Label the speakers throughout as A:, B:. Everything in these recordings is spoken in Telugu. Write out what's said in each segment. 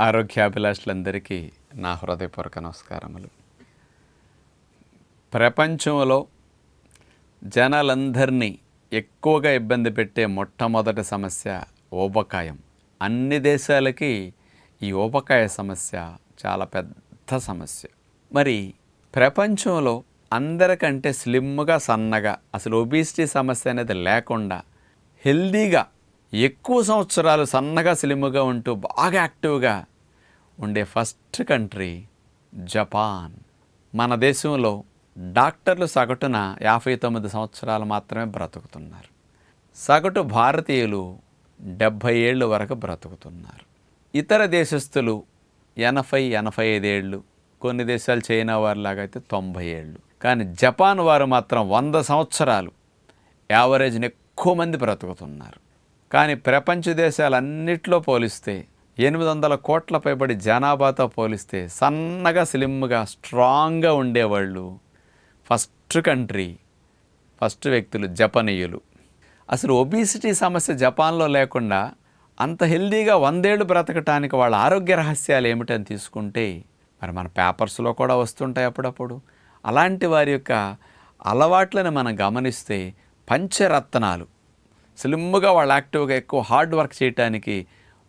A: ఆరోగ్యాభిలాషులందరికీ నా హృదయపూర్వక నమస్కారములు. ప్రపంచంలో జనాలందరినీ ఎక్కువగా ఇబ్బంది పెట్టే మొట్టమొదటి సమస్య ఊబకాయం. అన్ని దేశాలకి ఈ ఊబకాయ సమస్య చాలా పెద్ద సమస్య. మరి ప్రపంచంలో అందరికంటే స్లిమ్గా సన్నగా అసలు ఒబిసిటీ సమస్య అనేది లేకుండా హెల్దీగా ఎక్కువ సంవత్సరాలు సన్నగా స్లిమ్గా ఉంటూ బాగా యాక్టివ్గా ఉండే ఫస్ట్ కంట్రీ జపాన్. మన దేశంలో డాక్టర్లు సగటున యాభై తొమ్మిది సంవత్సరాలు మాత్రమే బ్రతుకుతున్నారు. సగటు భారతీయులు డెబ్భై ఏళ్ళు వరకు బ్రతుకుతున్నారు. ఇతర దేశస్థులు ఎనభై ఎనభై ఐదేళ్ళు కొన్ని దేశాలు చైనా వారిలాగా అయితే తొంభై ఏళ్ళు. కానీ జపాన్ వారు మాత్రం వంద సంవత్సరాలు యావరేజ్ని ఎక్కువ మంది బ్రతుకుతున్నారు. కానీ ప్రపంచ దేశాలన్నిట్లో పోలిస్తే ఎనిమిది వందల కోట్ల పైబడి జనాభాతో పోలిస్తే సన్నగా స్లిమ్గా స్ట్రాంగ్గా ఉండేవాళ్ళు ఫస్ట్ కంట్రీ ఫస్ట్ వ్యక్తులు జపనీయులు. అసలు ఒబిసిటీ సమస్య జపాన్లో లేకుండా అంత హెల్దీగా వందేళ్ళు బ్రతకటానికి వాళ్ళ ఆరోగ్య రహస్యాలు ఏమిటని తీసుకుంటే మరి మన పేపర్స్లో కూడా వస్తుంటాయి అప్పుడప్పుడు. అలాంటి వారి యొక్క అలవాట్లను మనం గమనిస్తే పంచరత్నాలు. స్లిమ్గా వాళ్ళు యాక్టివ్గా ఎక్కువ హార్డ్ వర్క్ చేయటానికి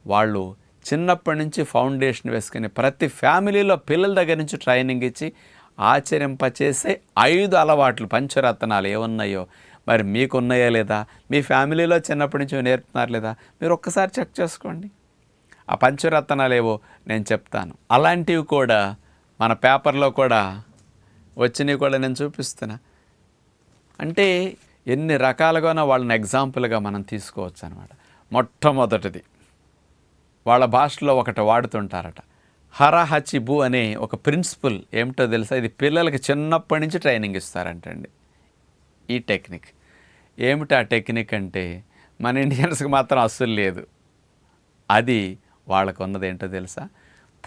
A: వాళ్ళు చిన్నప్పటి నుంచి ఫౌండేషన్ వేసుకుని ప్రతి ఫ్యామిలీలో పిల్లల దగ్గర నుంచి ట్రైనింగ్ ఇచ్చి ఆచరింపచేసే ఐదు అలవాట్లు పంచరత్నాలు ఏమున్నాయో మరి మీకున్నాయా లేదా? మీ ఫ్యామిలీలో చిన్నప్పటి నుంచి నేర్పుతున్నారు లేదా? మీరు ఒక్కసారి చెక్ చేసుకోండి. ఆ పంచరత్నాలు ఏవో నేను చెప్తాను. అలాంటివి కూడా మన పేపర్లో కూడా వచ్చినవి కూడా నేను చూపిస్తున్నా. అంటే ఎన్ని రకాలుగానో వాళ్ళని ఎగ్జాంపుల్గా మనం తీసుకోవచ్చు అనమాట మొట్టమొదటిది వాళ్ళ భాషలో ఒకటి వాడుతుంటారట. హరహచిబు అనే ఒక ప్రిన్సిపల్ ఏమిటో తెలుసా? ఇది పిల్లలకి చిన్నప్పటి నుంచి ట్రైనింగ్ ఇస్తారంటండి ఈ టెక్నిక్. ఏమిటి ఆ టెక్నిక్ అంటే మన ఇండియన్స్కి మాత్రం అస్సలు లేదు. అది వాళ్ళకు ఉన్నది ఏంటో తెలుసా?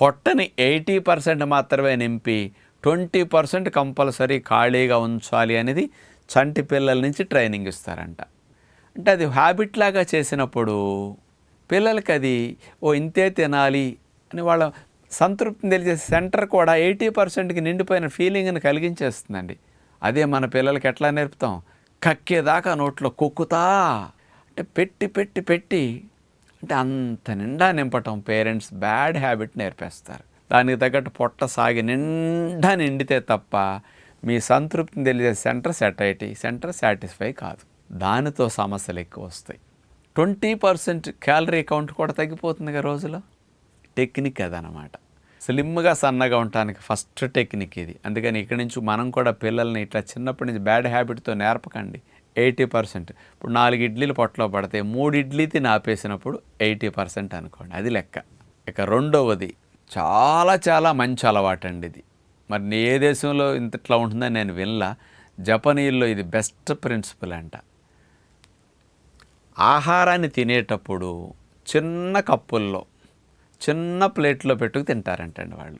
A: పొట్టని ఎయిటీ పర్సెంట్ మాత్రమే నింపి ట్వంటీ పర్సెంట్ కంపల్సరీ ఖాళీగా ఉంచాలి అనేది చంటి పిల్లల నుంచి ట్రైనింగ్ ఇస్తారంట. అంటే అది హ్యాబిట్ లాగా చేసినప్పుడు పిల్లలకి అది ఓ ఇంతే తినాలి అని వాళ్ళ సంతృప్తిని తెలిసే సెంటర్ కూడా ఎయిటీ పర్సెంట్కి నిండిపోయిన ఫీలింగ్ని కలిగించేస్తుందండి. అదే మన పిల్లలకి ఎట్లా నేర్పుతాం? కక్కేదాకా నోట్లో కొక్కుతా. అంటే పెట్టి పెట్టి పెట్టి అంటే అంత నిండా నింపటం పేరెంట్స్ బ్యాడ్ హ్యాబిట్ నేర్పేస్తారు. దానికి తగ్గట్టు పొట్ట సాగి నిండా నిండితే తప్ప మీ సంతృప్తిని తెలిసే సెంటర్ సెటైటీ సెంటర్ సాటిస్ఫై కాదు. దానితో సమస్యలు ఎక్కువ వస్తాయి. ట్వంటీ పర్సెంట్ క్యాలరీ కౌంట్ కూడా తగ్గిపోతుంది రోజులో? టెక్నిక్ అదనమాట. స్లిమ్గా సన్నగా ఉండటానికి ఫస్ట్ టెక్నిక్ ఇది. అందుకని ఇక్కడి నుంచి మనం కూడా పిల్లల్ని ఇట్లా చిన్నప్పటి నుంచి బ్యాడ్ హ్యాబిట్తో నేర్పకండి. Eighty percent. ఇప్పుడు నాలుగు ఇడ్లీలు పొట్టలో పడితే మూడు ఇడ్లీ తిని ఆపేసినప్పుడు ఎయిటీ పర్సెంట్ అనుకోండి. అది లెక్క. ఇక రెండవది చాలా చాలా మంచి అలవాటు అండి ఇది. మరి ఏ దేశంలో ఇంత ఇట్లా ఉంటుందని నేను వినలా. జపనీయుల్లో ఇది బెస్ట్ ప్రిన్సిపల్ అంట. ఆహారాన్ని తినేటప్పుడు చిన్న కప్పుల్లో చిన్న ప్లేట్లో పెట్టుకు తింటారంటండి వాళ్ళు.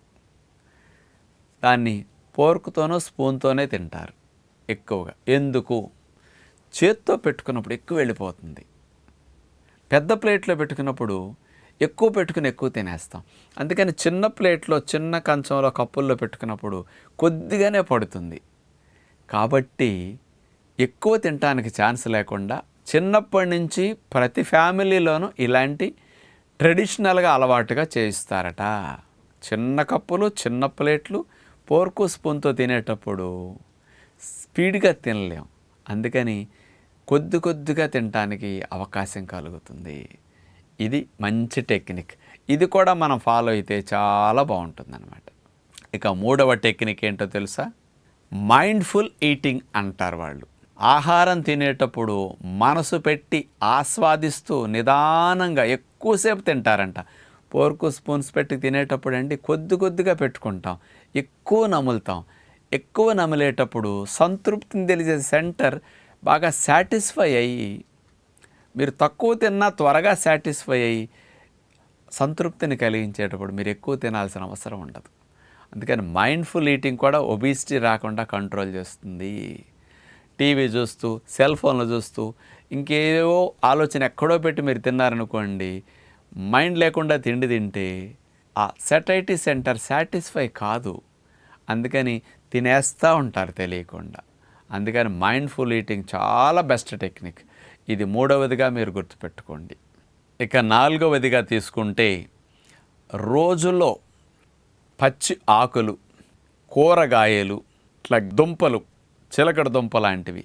A: దాన్ని పోర్కుతోనో స్పూన్తోనే తింటారు ఎక్కువగా. ఎందుకు? చేత్తో పెట్టుకున్నప్పుడు ఎక్కువ వెళ్ళిపోతుంది. పెద్ద ప్లేట్లో పెట్టుకున్నప్పుడు ఎక్కువ పెట్టుకుని ఎక్కువ తినేస్తాం. అందుకని చిన్న ప్లేట్లో చిన్న కంచంలో కప్పుల్లో పెట్టుకున్నప్పుడు కొద్దిగానే పడుతుంది. కాబట్టి ఎక్కువ తినడానికి ఛాన్స్ లేకుండా చిన్నప్పటి నుంచి ప్రతి ఫ్యామిలీలోనూ ఇలాంటి ట్రెడిషనల్గా అలవాటుగా చేయిస్తారట. చిన్న కప్పులు చిన్న ప్లేట్లు పోర్కు స్పూన్తో తినేటప్పుడు స్పీడ్గా తినలేం. అందుకని కొద్ది కొద్దిగా తినటానికి అవకాశం కలుగుతుంది. ఇది మంచి టెక్నిక్. ఇది కూడా మనం ఫాలో అయితే చాలా బాగుంటుందన్నమాట. ఇక మూడవ టెక్నిక్ ఏంటో తెలుసా? మైండ్ఫుల్ ఈటింగ్ అంటారు వాళ్ళు. ఆహారం తినేటప్పుడు మనసు పెట్టి ఆస్వాదిస్తూ నిదానంగా ఎక్కువసేపు తింటారంట. పోర్కు స్పూన్స్ పెట్టి తినేటప్పుడు అండి కొద్ది కొద్దిగా పెట్టుకుంటాం. ఎక్కువ నములుతాం. ఎక్కువ నమిలేటప్పుడు సంతృప్తిని తెలిసే సెంటర్ బాగా సాటిస్ఫై అయ్యి మీరు తక్కువ తిన్నా త్వరగా సాటిస్ఫై అయ్యి సంతృప్తిని కలిగించేటప్పుడు మీరు ఎక్కువ తినాల్సిన అవసరం ఉండదు. అందుకని మైండ్ఫుల్ ఈటింగ్ కూడా ఒబిసిటీ రాకుండా కంట్రోల్ చేస్తుంది. టీవీ చూస్తూ సెల్ ఫోన్లు చూస్తూ ఇంకేవో ఆలోచన ఎక్కడో పెట్టి మీరు తిన్నారనుకోండి మైండ్ లేకుండా తిండి తింటే ఆ సెటైటీ సెంటర్ సాటిస్ఫై కాదు. అందుకని తినేస్తూ ఉంటారు తెలియకుండా. అందుకని మైండ్ఫుల్ ఈటింగ్ చాలా బెస్ట్ టెక్నిక్ ఇది మూడవదిగా మీరు గుర్తుపెట్టుకోండి. ఇక నాలుగవదిగా తీసుకుంటే రోజులో పచ్చి ఆకులు కూరగాయలు ఇట్లా దుంపలు చిలకడ దుంప లాంటివి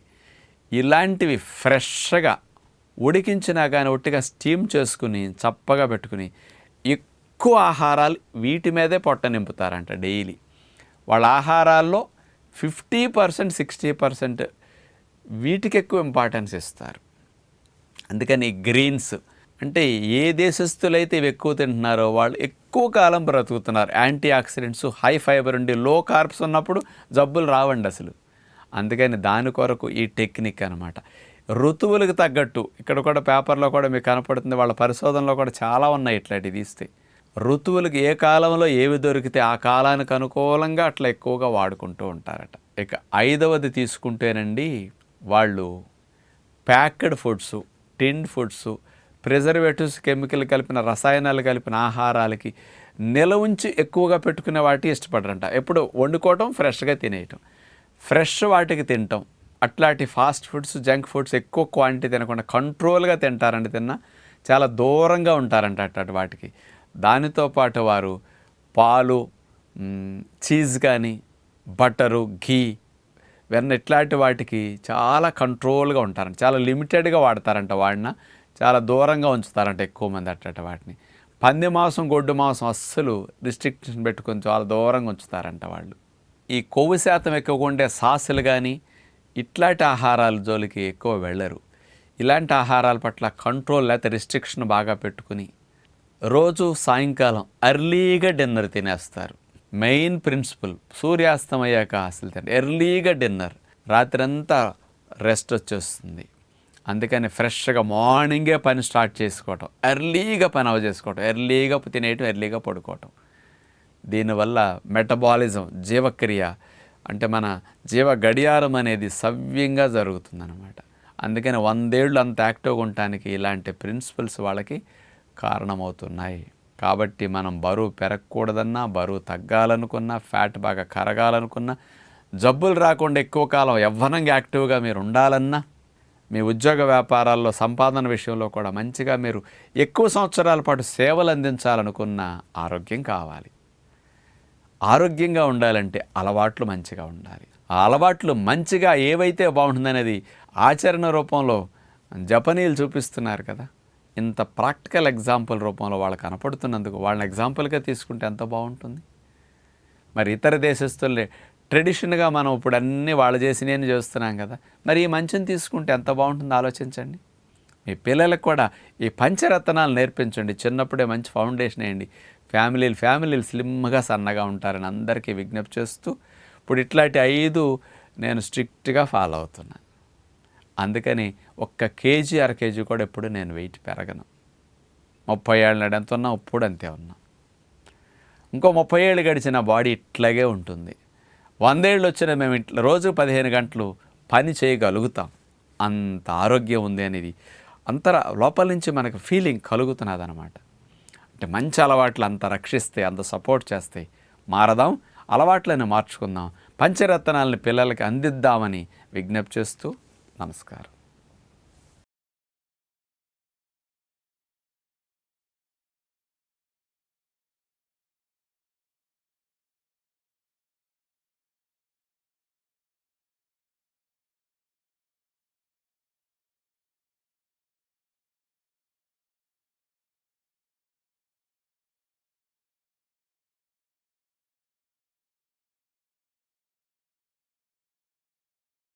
A: ఇలాంటివి ఫ్రెష్గా ఉడికించినా కానీ ఒట్టిగా స్టీమ్ చేసుకుని చప్పగా పెట్టుకుని ఎక్కువ ఆహారాలు వీటి మీదే పొట్ట నింపుతారంట డైలీ. వాళ్ళ ఆహారాల్లో ఫిఫ్టీ పర్సెంట్ సిక్స్టీ పర్సెంట్ వీటికి ఎక్కువ ఇంపార్టెన్స్ ఇస్తారు. అందుకని గ్రీన్స్ అంటే ఏ దేశస్తులైతే ఇవి ఎక్కువ తింటున్నారో వాళ్ళు ఎక్కువ కాలం బ్రతుకుతున్నారు. యాంటీ ఆక్సిడెంట్స్ హై ఫైబర్ ఉండి లో కార్బ్స్ ఉన్నప్పుడు జబ్బులు రావండి అసలు. అందుకని దాని కొరకు ఈ టెక్నిక్ అనమాట ఋతువులకు తగ్గట్టు ఇక్కడ కూడా పేపర్లో కూడా మీకు కనపడుతుంది వాళ్ళ పరిశోధనలో కూడా చాలా ఉన్నాయి ఇట్లాంటివి తీస్తే. ఋతువులకు ఏ కాలంలో ఏవి దొరికితే ఆ కాలానికి అనుకూలంగా అట్లా ఎక్కువగా వాడుకుంటూ ఉంటారట. ఇక ఐదవది తీసుకుంటేనండి వాళ్ళు packed foods tin foods preservatives chemical కలిపిన రసాయనాలు కలిపిన ఆహారాలకి నిల ఉంచి ఎక్కువగా పెట్టుకునే వాటి ఇష్టపడరంట. ఎప్పుడు వండుకోవటం ఫ్రెష్గా తినేయటం. ఫ్రెష్ వాటికి తినటం అట్లాంటి ఫాస్ట్ ఫుడ్స్ జంక్ ఫుడ్స్ ఎక్కువ క్వాంటిటీ తినకుండా కంట్రోల్గా తింటారండి తిన్నా చాలా దూరంగా ఉంటారంట అట్లాంటి వాటికి. దానితో పాటు వారు పాలు చీజ్ కానీ బటరు ఘీ వెన్న ఇట్లాంటి వాటికి చాలా కంట్రోల్గా ఉంటారంట. చాలా లిమిటెడ్గా వాడతారంట వాడిన. చాలా దూరంగా ఉంచుతారంట ఎక్కువ మంది అట్లాంటి వాటిని. పంది మాంసం గొడ్డు మాంసం అస్సలు రిస్ట్రిక్షన్ పెట్టుకొని చాలా దూరంగా ఉంచుతారంట వాళ్ళు. ఈ కొవ్వు శాతం ఎక్కువగా ఉండే సాసులు కానీ ఇట్లాంటి ఆహారాల జోలికి ఎక్కువ వెళ్ళరు. ఇలాంటి ఆహారాల పట్ల కంట్రోల్ లేకపోతే రిస్ట్రిక్షన్ బాగా పెట్టుకుని రోజు సాయంకాలం అర్లీగా డిన్నర్ తినేస్తారు. మెయిన్ ప్రిన్సిపల్ సూర్యాస్తమయ్యాక అసలు ఎర్లీగా డిన్నర్. రాత్రంతా రెస్ట్ వచ్చేస్తుంది. అందుకని ఫ్రెష్గా మార్నింగే పని స్టార్ట్ చేసుకోవటం. ఎర్లీగా పని అవ చేసుకోవటం. ఎర్లీగా తినేయటం ఎర్లీగా పడుకోవటం. దీనివల్ల మెటబాలిజం జీవక్రియ అంటే మన జీవ గడియారం అనేది సవ్యంగా జరుగుతుందన్నమాట. అందుకని వందేళ్ళు అంత యాక్టివ్గా ఉండటానికి ఇలాంటి ప్రిన్సిపల్స్ వాళ్ళకి కారణమవుతున్నాయి. కాబట్టి మనం బరువు పెరగకూడదన్నా బరువు తగ్గాలనుకున్నా ఫ్యాట్ బాగా కరగాలనుకున్నా జబ్బులు రాకుండా ఎక్కువ కాలం యవ్వనంగా యాక్టివ్గా మీరు ఉండాలన్నా మీ ఉద్యోగ వ్యాపారాల్లో సంపాదన విషయంలో కూడా మంచిగా మీరు ఎక్కువ సంవత్సరాల పాటు సేవలు అందించాలనుకున్న ఆరోగ్యం కావాలి. ఆరోగ్యంగా ఉండాలంటే అలవాట్లు మంచిగా ఉండాలి. ఆ అలవాట్లు మంచిగా ఏవైతే బాగుంటుందనేది ఆచరణ రూపంలో జపనీయులు చూపిస్తున్నారు కదా. ఇంత ప్రాక్టికల్ ఎగ్జాంపుల్ రూపంలో వాళ్ళు కనపడుతున్నందుకు వాళ్ళని ఎగ్జాంపుల్గా తీసుకుంటే ఎంత బాగుంటుంది? మరి ఇతర దేశస్తులే ట్రెడిషన్గా మనం ఇప్పుడు అన్నీ వాళ్ళు చేసి నేను చేస్తున్నాం కదా మరి ఈ మంచిని తీసుకుంటే ఎంత బాగుంటుందో ఆలోచించండి. మీ పిల్లలకు కూడా ఈ పంచరత్నాలు నేర్పించండి. చిన్నప్పుడే మంచి ఫౌండేషన్ వేయండి. ఫ్యామిలీలు ఫ్యామిలీలు స్లిమ్గా సన్నగా ఉంటారని అందరికీ విజ్ఞప్తి చేస్తూ ఇప్పుడు ఇట్లాంటి ఐదు నేను స్ట్రిక్ట్గా ఫాలో అవుతున్నాను. అందుకని ఒక్క కేజీ అర కేజీ కూడా ఎప్పుడు నేను వెయిట్ పెరగను. ముప్పై ఏళ్ళ నాడు ఎంత ఉన్నా ఇప్పుడు అంతే ఉన్నా. ఇంకో ముప్పై ఏళ్ళు గడిచిన బాడీ ఇట్లాగే ఉంటుంది. వందేళ్ళు వచ్చిన మేము ఇట్లా రోజు పదిహేను గంటలు పని చేయగలుగుతాం. అంత ఆరోగ్యం ఉంది అనేది అంతర లోపల నుంచి మనకు ఫీలింగ్ కలుగుతున్నది అనమాట అంటే మంచి అలవాట్లు అంత రక్షిస్తే అంత సపోర్ట్ చేస్తాయి మారదాం. అలవాట్లను మార్చుకుందాం. పంచరత్నాలను పిల్లలకి అందిద్దామని విజ్ఞప్తి చేస్తూ നമസ്കാരം.